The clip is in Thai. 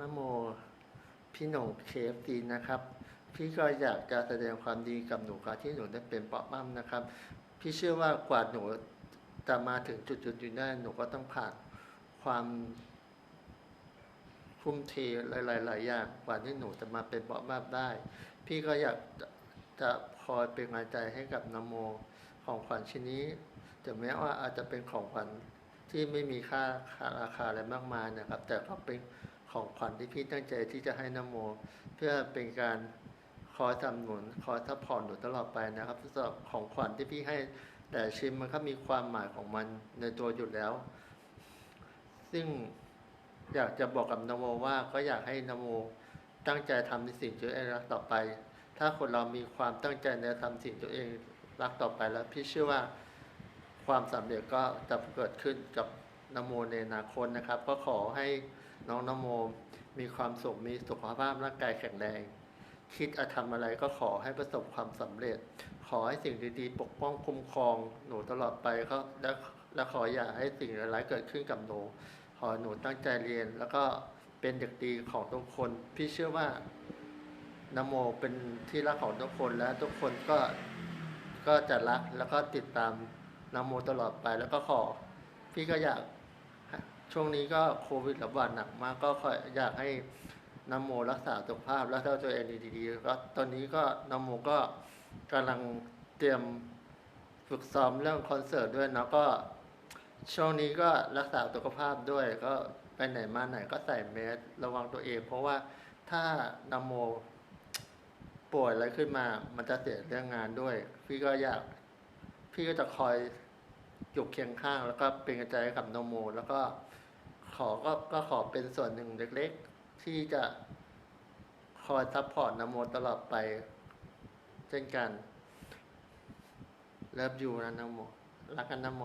นโม พี่หน่งเคฟซีนะครับ พี่ก็อยากจะแสดงความดีกับหนูครับที่หนูได้เป็นป๊อปมั่มนะครับ พี่เชื่อว่ากว่าหนูจะมาถึงจุดจุดๆนี้ได้หนูก็ต้องผ่านความทุ่มเทหลายๆอย่างกว่าที่หนูจะมาเป็นป๊อปมั่มได้ พี่ก็อยากจะคอยเป็นกำลังใจให้กับนโมของขวัญชิ้นนี้ถึงแม้ว่าอาจจะเป็นของขวัญที่ไม่มีค่าค่าราคาอะไรมากมายนะครับ แต่ก็เป็น ของขวัญที่พี่ตั้งใจที่จะให้นโม เพื่อเป็นการคอยสนับสนุนคอยซัพพอร์ตหนูตลอดไปนะครับสำหรับของขวัญที่พี่ให้แต่ชิ้นมันก็มีความหมายของมันในตัวอยู่แล้ว ซึ่งอยากจะบอกกับนโมว่าก็อยากให้นโมตั้งใจทำในสิ่งที่ตัวเองรักต่อไป ถ้าคนเรามีความตั้งใจในทำสิ่งตัวเองรักต่อไปแล้ว พี่เชื่อว่าความสำเร็จก็จะเกิดขึ้นกับ นโมในอนาคตนะครับ ก็ขอให้น้องนโมมีความสุขมีสุขภาพร่างกายแข็งแรง คิดจะทำอะไรก็ขอให้ประสบความสำเร็จ ขอให้สิ่งดีๆ ปกป้องคุ้มครองหนูตลอดไปก็และและขออย่าให้สิ่งร้ายๆเกิดขึ้นกับหนู ขอหนูตั้งใจเรียน แล้วก็เป็นเด็กดีของทุกคน พี่เชื่อว่านโมเป็นที่รักของทุกคนและทุกคนก็ก็จะรักแล้วก็ติดตามนโมตลอดไปแล้วก็ขอ พี่ก็อยาก ช่วงนี้ก็โควิดระบาดหนักมากก็ขออยากให้นโมรักษาสุขภาพ แล้วถ้าตัวเองดีๆก็ตอนนี้ก็นโมก็กำลังเตรียมฝึกซ้อมเรื่องคอนเสิร์ตด้วยเนาะก็ช่วงนี้ก็รักษาสุขภาพด้วยก็ไปไหนมาไหนก็ใส่แมสระวังตัวเอง เพราะว่าถ้านโมป่วยอะไรขึ้นมา มันจะเสียเรื่องงานด้วย พี่ก็อยากพี่ก็จะคอยอยู่เคียงข้าง แล้วก็เป็นกำลังใจกับนโม แล้วก็ อก็ก็ขอเป็นส่วนหนึ่งเล็กๆ ที่จะคอยซัพพอร์ตนโมตลอดไป เช่นกันเลิฟยูนะนโมรักกันนโม